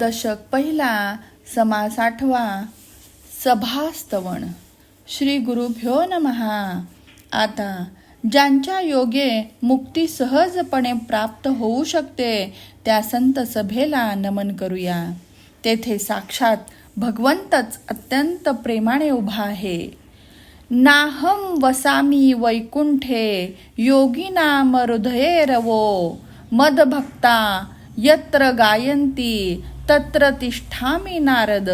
दशक पहिला समास आठवा सभास्तवण. श्री गुरुभ्यो नमहा. आता ज्यांच्या योगे मुक्ती सहजपणे प्राप्त होऊ शकते त्या संत सभेला नमन करूया. तेथे साक्षात भगवंतच अत्यंत प्रेमाने उभा आहे. नाहम वसामी वैकुंठे योगिनाम हृदये रवो. मदभक्ता यत्र गायंती तत्र तिष्ठामी नारद.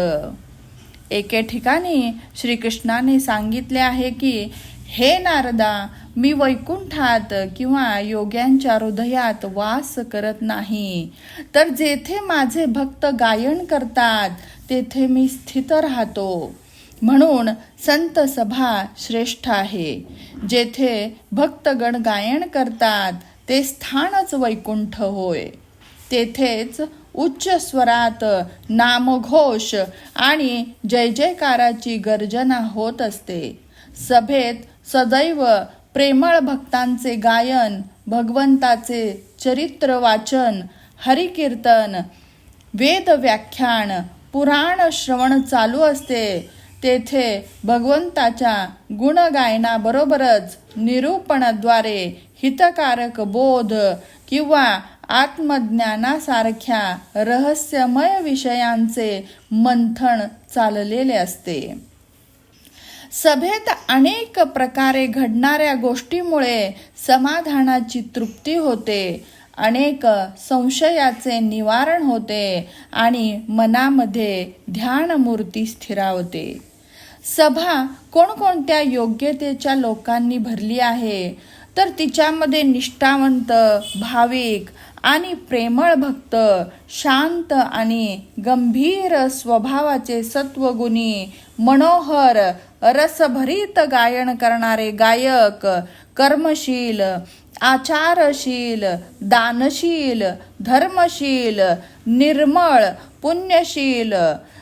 एके ठिकाणी श्रीकृष्णाने सांगितले आहे की हे नारदा मी वैकुंठात किंवा योग्यांच्या हृदयात वास करत नाही. तर जेथे माझे भक्त गायन करतात तेथे मी स्थित राहतो. म्हणून संत सभा श्रेष्ठ आहे. जेथे भक्तगण गायन करतात ते स्थानच वैकुंठ होय. तेथेच उच्च स्वरात नामघोष आणि जय जयकाराची गर्जना होत असते. सभेत सदैव प्रेमळ भक्तांचे गायन भगवंताचे चरित्र वाचन हरिकीर्तन वेद व्याख्यान पुराण श्रवण चालू असते. तेथे भगवंताच्या गुणगायनाबरोबरच निरूपणाद्वारे हितकारक बोध किंवा आत्मज्ञानासारख्या रहस्यमय विषयांचे मंथन चाललेले असते. सभेत अनेक प्रकारे घडणाऱ्या गोष्टीमुळे समाधानाची तृप्ती होते अनेक संशयाचे निवारण होते आणि मनामध्ये ध्यानमूर्ती स्थिरावते. सभा कोणकोणत्या योग्यतेच्या लोकांनी भरली आहे? तर तिच्यामध्ये निष्ठावंत भाविक आणि प्रेमळ भक्त शांत आणि गंभीर स्वभावाचे सत्वगुणी मनोहर रसभरीत गायन करणारे गायक कर्मशील आचारशील दानशील धर्मशील निर्मळ पुण्यशील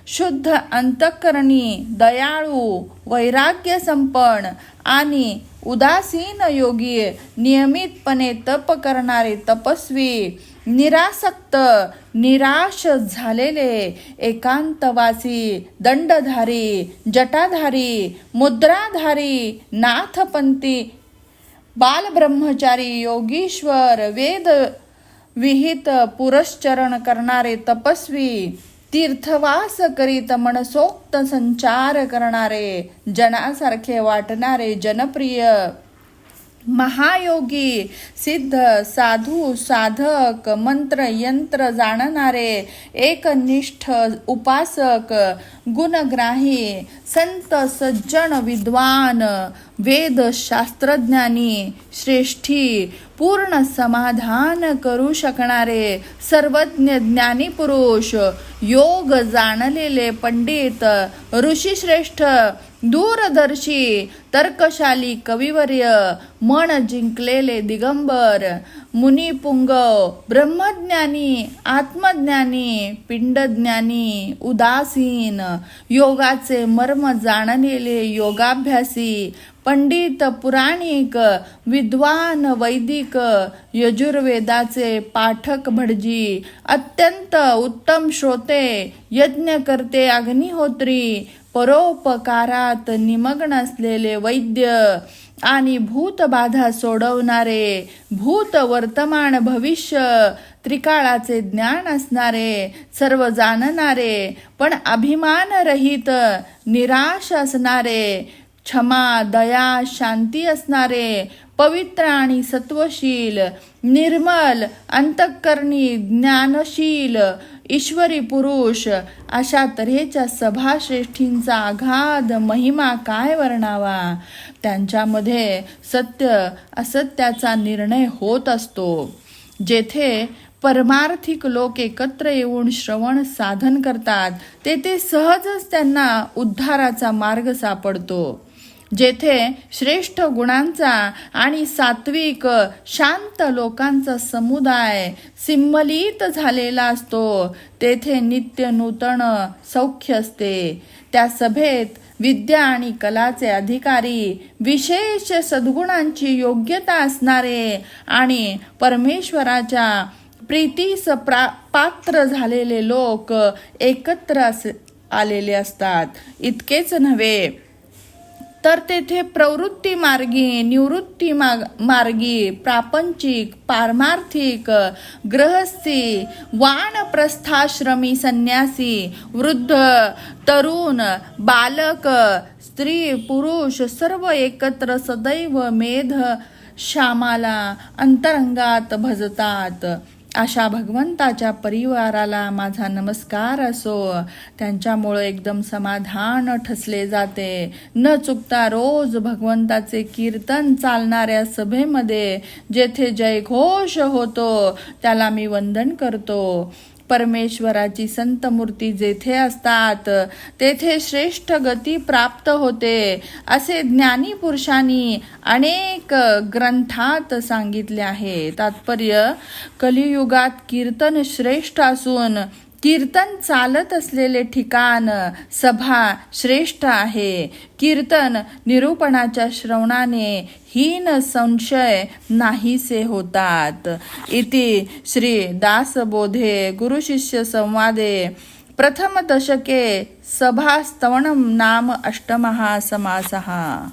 शुद्ध अंतकरणी दयाळू वैराग्य संपन्न आणि उदासीन योगी नियमितपणे तप करणारे तपस्वी निरासक्त निराश झालेले एकांतवासी दंडधारी जटाधारी मुद्राधारी नाथपंथी बालब्रह्मचारी योगीश्वर वेद विहित पुरश्चरण करणारे तपस्वी तीर्थवास करीत मनसोक्त संचार करणारे जनासारखे वाटणारे जनप्रिय. महायोगी सिद्ध साधू साधक मंत्र यंत्र जाणणारे एकनिष्ठ उपासक गुणग्राही संत सज्जन विद्वान वेद शास्त्रज्ञानी श्रेष्ठी पूर्ण समाधान करू शकणारे सर्वज्ञ ज्ञानी पुरुष योग जाणलेले पंडित ऋषीश्रेष्ठ दूरदर्शी तर्कशाली कविवर्य मन जिंकलेले दिगंबर मुनिपुंगव ब्रह्मज्ञानी आत्मज्ञानी पिंडज्ञानी उदासीन योगाचे मर्म जाणलेले योगाभ्यासी पंडित पुराणिक विद्वान वैदिक यजुर्वेदाचे पाठक भटजी अत्यंत उत्तम श्रोते यज्ञकर्ते अग्निहोत्री परोपकारात निमग्न असलेले वैद्य आणि भूतबाधा सोडवणारे भूत वर्तमान भविष्य त्रिकाळाचे ज्ञान असणारे सर्व जाणणारे पण अभिमानरहित निराश असणारे क्षमा दया शांती असणारे पवित्र आणि सत्वशील निर्मल अंतःकरणी ज्ञानशील ईश्वरी पुरुष अशा तऱ्हेच्या सभाश्रेष्ठींचा अगाध महिमा काय वर्णावा? त्यांच्यामध्ये सत्य असत्याचा निर्णय होत असतो. जेथे परमार्थिक लोक एकत्र येऊन श्रवण साधन करतात तेथे सहजच त्यांना उद्धाराचा मार्ग सापडतो. जेथे श्रेष्ठ गुणांचा आणि सात्विक शांत लोकांचा समुदाय सिम्मलित झालेला असतो. तेथे नित्य नूतन सौख्य असते. त्या सभेत विद्या आणि कलाचे अधिकारी विशेष सद्गुणांची योग्यता असणारे आणि परमेश्वराच्या प्रीतीस प्रा पात्र झालेले लोक एकत्र अस आलेले असतात. इतकेच नव्हे तर तेथे प्रवृत्ती मार्गी निवृत्ती माग मार्गी प्रापंचिक पारमार्थिक ग्रहस्थी वानप्रस्थाश्रमी संन्यासी वृद्ध तरुण बालक स्त्री पुरुष सर्व एकत्र सदैव मेध श्यामाला अंतरंगात भजतात. अशा भगवंताच्या परिवाराला माझा नमस्कार असो. त्यांच्यामुळं एकदम समाधान ठसले जाते. न चुकता रोज भगवंताचे कीर्तन चालणाऱ्या सभेमध्ये जेथे जयघोष होतो त्याला मी वंदन करतो. परमेश्वराची संत मूर्ती जेथे असतात तेथे श्रेष्ठ गती प्राप्त होते असे ज्ञानी पुरुषांनी अनेक ग्रंथात सांगितले आहे. तात्पर्य कलियुगात कीर्तन श्रेष्ठ असून कीर्तन चालत असलेले ठिकाण सभा श्रेष्ठ आहे. कीर्तन निरूपणाच्या श्रवणाने हीन संशय नाहीसे होतात. इति श्री दासबोधे गुरुशिष्य संवादे प्रथम दशके नाम अष्टमः समासः।